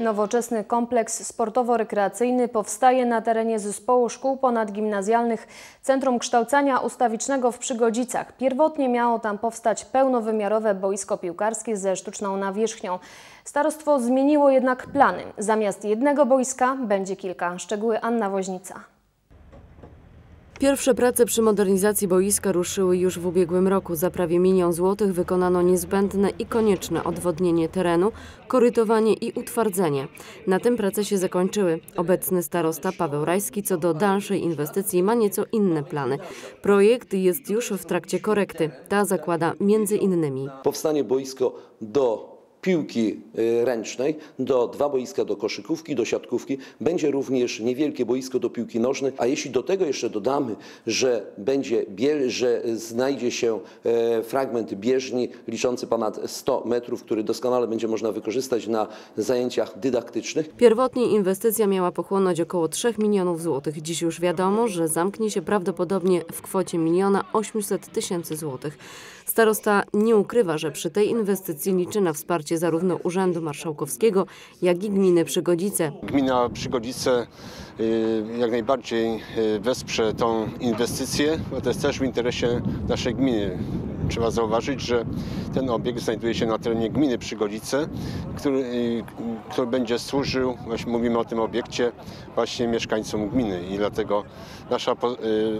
Nowoczesny kompleks sportowo-rekreacyjny powstaje na terenie Zespołu Szkół Ponadgimnazjalnych Centrum Kształcenia Ustawicznego w Przygodzicach. Pierwotnie miało tam powstać pełnowymiarowe boisko piłkarskie ze sztuczną nawierzchnią. Starostwo zmieniło jednak plany. Zamiast jednego boiska będzie kilka. Szczegóły Anna Woźnica. Pierwsze prace przy modernizacji boiska ruszyły już w ubiegłym roku. Za prawie milion złotych wykonano niezbędne i konieczne odwodnienie terenu, korytowanie i utwardzenie. Na tym prace się zakończyły. Obecny starosta Paweł Rajski co do dalszej inwestycji ma nieco inne plany. Projekt jest już w trakcie korekty. Ta zakłada między innymi powstanie boisko do piłki y, ręcznej, do dwa boiska do koszykówki, do siatkówki. Będzie również niewielkie boisko do piłki nożnej, a jeśli do tego jeszcze dodamy, że będzie biel, że znajdzie się e, fragment bieżni liczący ponad 100 metrów, który doskonale będzie można wykorzystać na zajęciach dydaktycznych. Pierwotnie inwestycja miała pochłonąć około 3 milionów złotych. Dziś już wiadomo, że zamknie się prawdopodobnie w kwocie miliona 800 tysięcy złotych. Starosta nie ukrywa, że przy tej inwestycji liczy na wsparcie zarówno Urzędu Marszałkowskiego, jak i gminy Przygodzice. Gmina Przygodzice y, jak najbardziej y, wesprze tą inwestycję, bo to jest też w interesie naszej gminy. Trzeba zauważyć, że ten obiekt znajduje się na terenie gminy Przygodzice, który, który będzie służył, właśnie mówimy o tym obiekcie, właśnie mieszkańcom gminy i dlatego nasza y,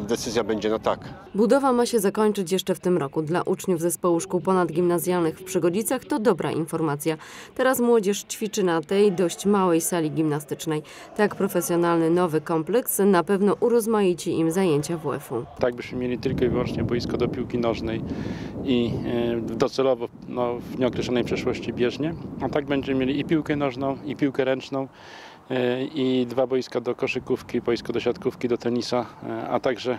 decyzja będzie na tak. Budowa ma się zakończyć jeszcze w tym roku. Dla uczniów zespołu szkół ponadgimnazjalnych w Przygodzicach to dobra informacja. Teraz młodzież ćwiczy na tej dość małej sali gimnastycznej. Tak profesjonalny nowy kompleks na pewno urozmaici im zajęcia WF-u. Tak byśmy mieli tylko i wyłącznie boisko do piłki nożnej i e, docelowo no, w nieokreślonej przeszłości bieżnie. A tak będziemy mieli i piłkę nożną, i piłkę ręczną, i dwa boiska do koszykówki, boisko do siatkówki, do tenisa, e, a także e,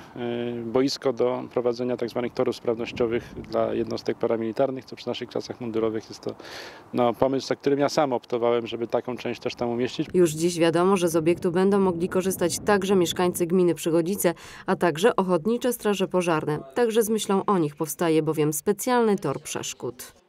boisko do prowadzenia tzw. torów sprawnościowych dla jednostek paramilitarnych, co przy naszych klasach mundurowych jest to no, pomysł, za którym ja sam optowałem, żeby taką część też tam umieścić. Już dziś wiadomo, że z obiektu będą mogli korzystać także mieszkańcy gminy Przygodzice, a także ochotnicze straże pożarne. Także z myślą o nich powstaje bowiem specjalny tor przeszkód.